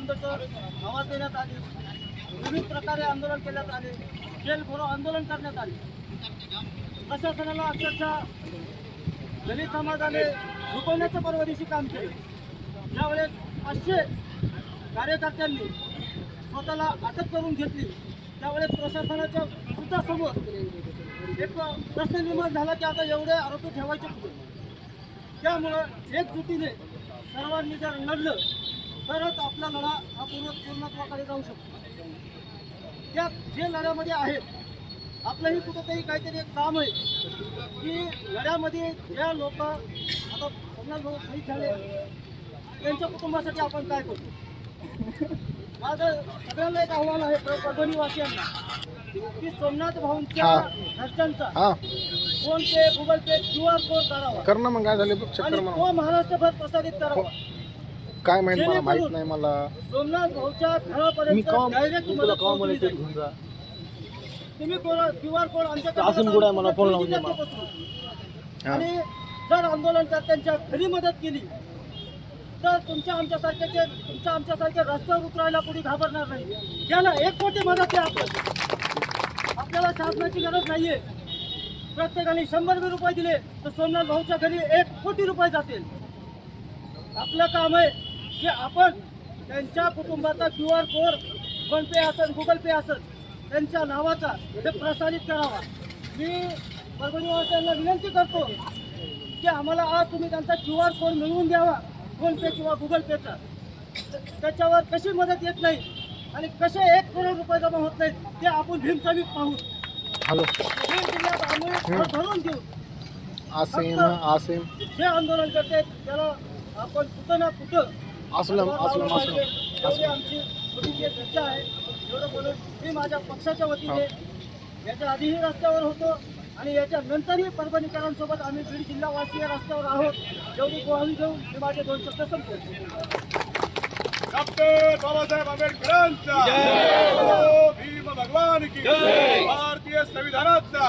बंदचं आवाज देण्यात आली. विविध प्रकारे आंदोलन करण्यात आले. जेल भरो आंदोलन करण्यात आले. प्रशासनाला अक्षरशः दलित समाजाने झुकवण्याचं परवडीशी काम केलं. ज्यावेळेस पाचशे कार्यकर्त्यांनी स्वतःला अटक करून घेतली. त्यावेळेस प्रशासनाच्या सुद्धा समोर एक प्रश्न निर्माण झाला की आता एवढे आरोपी ठेवायचे कुठे? त्यामुळं एकजुटीने सर्वांनी जर लढलं तरच आपला लढा हा पूर्ण पूर्णत्वाकडे जाऊ शकतो. त्या जे लढ्यामध्ये आहेत आपलंही कुठंतरी काहीतरी एक काम आहे की लढ्यामध्ये ज्या लोक आता समजा लोक शहीद झाले त्यांच्या कुटुंबासाठी आपण काय करतो माझं सगळ्यांना एक आव्हान आहे प्र- परभणीवासियांना की सोमनाथ भाऊंच्या हा. घरच्यांचा हा. PhonePe Google Pay Q R code करावा. कर ना मग काय झाले? तो महाराष्ट्रभर प्रसारित करावा. काय माहीत मला माहीत नाही मला सोमनाथ भाऊच्या मी डायरेक्ट तुला जाईल. घेऊन जा तुम्ही क्यू आर कोड असून कुठं आहे मला फोन लावून दे जिल्ह्यात मला. पोहोचवू. हा. आणि जर आंदोलनकर्त्यांच्या घरी मदत केली तर तुमच्या आमच्यासारख्याचे तुमच्या आमच्यासारख्या रस्त्यावर उतरायला कोणी घाबरणार नाही त्याला एक कोटी मदत द्या आपण आपल्याला शासनाची गरज नाहीये प्रत्येकाने शंभर बी रुपये दिले तर सोमनाथ भाऊच्या घरी एक कोटी रुपये जातील आपलं काम आहे की आपण त्यांच्या कुटुंबाचा Q R code PhonePe असेल गुगल पे असेल त्यांच्या नावाचा हे प्रसारित करावा. मी परभणीवासियांना विनंती करतो की आम्हाला आज तुम्ही त्यांचा क्यू आर कोड मिळवून द्यावा फोन पे किंवा गुगल पेचा त्याच्यावर कशी मदत येत नाही आणि कसे एक करोड रुपये जमा होत नाहीत ते आपण भीमसमीत पाहू बीड जिल्ह्यात आम्ही आसेम आसेम. जे आंदोलन करते त्याला आपण कुठं ना कुठं असलम असलम असलम एवढी आमची छोटीशी एक चर्चा आहे एवढं बोलून मी माझ्या पक्षाच्या वतीने याच्या आधीही रस्त्यावर होतो आणि याच्या नंतरही परभणीकरांसोबत आम्ही बीड जिल्हावासीय रस्त्यावर आहोत. एवढी ग्वाही घेऊन मी माझे दोन शब्द डॉक्टर बाबासाहेब आंबेडकरांचा. भीम भगवान की भारतीय संविधानाचा.